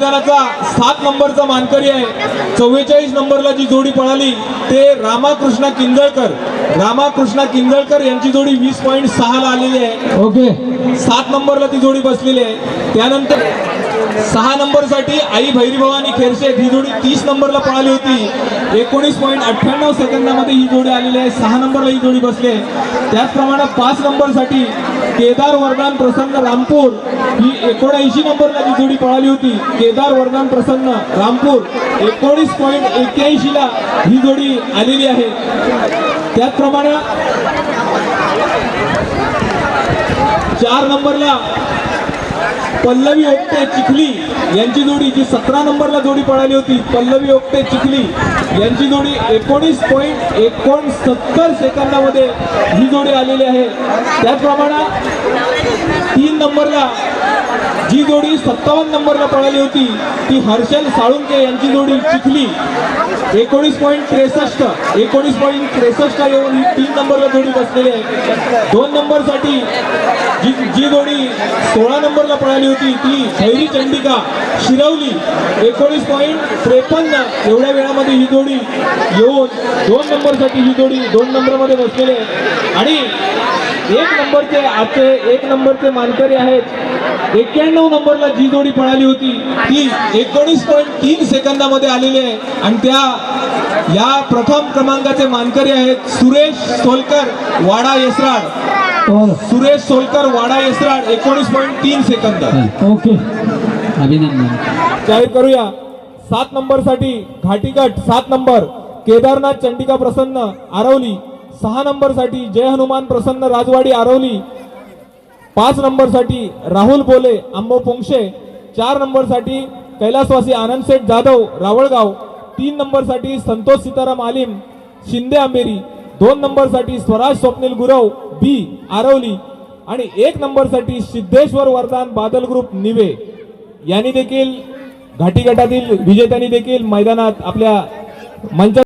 सात नंबरचा मानकरी आहे. चव्वेचाळीस नंबरला जी जोडी पळाली ते रामाकृष्णा किंजळकर. रामाकृष्णा किंजळकर यांची जोडी वीस पॉईंट सहाला आलेली आहे. ओके. सात नंबरला ती जोडी बसलेली आहे. त्यानंतर सहा नंबरसाठी आई भैरीभवानी खेरशेत ही जोडी तीस नंबरला पळाली होती. एकोणीस पॉईंट अठ्ठ्याण्णव सेकंदामध्ये ही जोडी आलेली आहे. सहा नंबरला ही जोडी बसली आहे. त्याचप्रमाणे पाच नंबरसाठी केदार वरदान प्रसन्न रामपूर ही एकोणऐंशी नंबरला जी जोडी पळाली होती. केदार वरदान प्रसन्न रामपूर एकोणीस पॉईंट एक्क्याऐंशीला ही जोडी आलेली आहे. त्याचप्रमाणे चार नंबरला पल्लवी ओक्ते चिखली यांची जोडी जी सतरा नंबरला जोडी पळाली होती पल्लवी ओक्ते चिखली यांची जोडी एकोणीस पॉईंट एकोणसत्तर सेकंदामध्ये ही जोडी आलेली आहे. त्याचप्रमाणे तीन नंबरला जी जोडी सत्तावन्न नंबरला पळाली होती ती हर्षल साळुंके यांची जोडी चिखली एकोणीस पॉईंट त्रेसष्ट एकोणीस पॉईंट त्रेसष्ट येऊन ही तीन नंबरला जोडी बसलेली आहे. दोन नंबरसाठी जी जी जोडी सोळा नंबरला पळाली होती ती शैली चंडिका शिरवली. एकोणीस पॉईंट त्रेपन्न एवढ्या वेळामध्ये ही जोडी येऊन दोन नंबरसाठी ही जोडी दोन नंबरमध्ये बसलेली आहे. आणि एक नंबरचे आजचे एक नंबरचे मानकरी आहेत. एक्क्याण्णव नंबरला जी जोडी पळाली होती ती एकोणीस पॉईंट तीन सेकंदामध्ये आलेली आहे. आणि त्या या प्रथम क्रमांकाचे मानकरी आहेत सुरेश सोलकर वाडा येसराड. और सुरेश सोलकर वाडा येसराड एकोणीस पॉईंट तीन सेकंद. ओके. अभिनंदन. जाहीर करूया. सात नंबरसाठी घाटीगट सात नंबर. केदारनाथ चंडिका प्रसन्न आरवली. सहा नंबरसाठी जय हनुमान प्रसन्न राजवाडी आरवली. पाच नंबरसाठी राहुल बोले आंबो पोंक्षे चार नंबरसाठी कैलासवासी आनंदशेठ जाधव रावळगाव. तीन नंबरसाठी संतोष सीताराम आलिम शिंदे आंबेरी. दोन नंबरसाठी स्वराज स्वप्नील गुरव बी आरवली. आणि एक नंबरसाठी सिद्धेश्वर वरदान बादल ग्रुप निवे. यांनी देखील घाटी गटातील विजेत्यांनी देखील मैदानात आपल्या मंच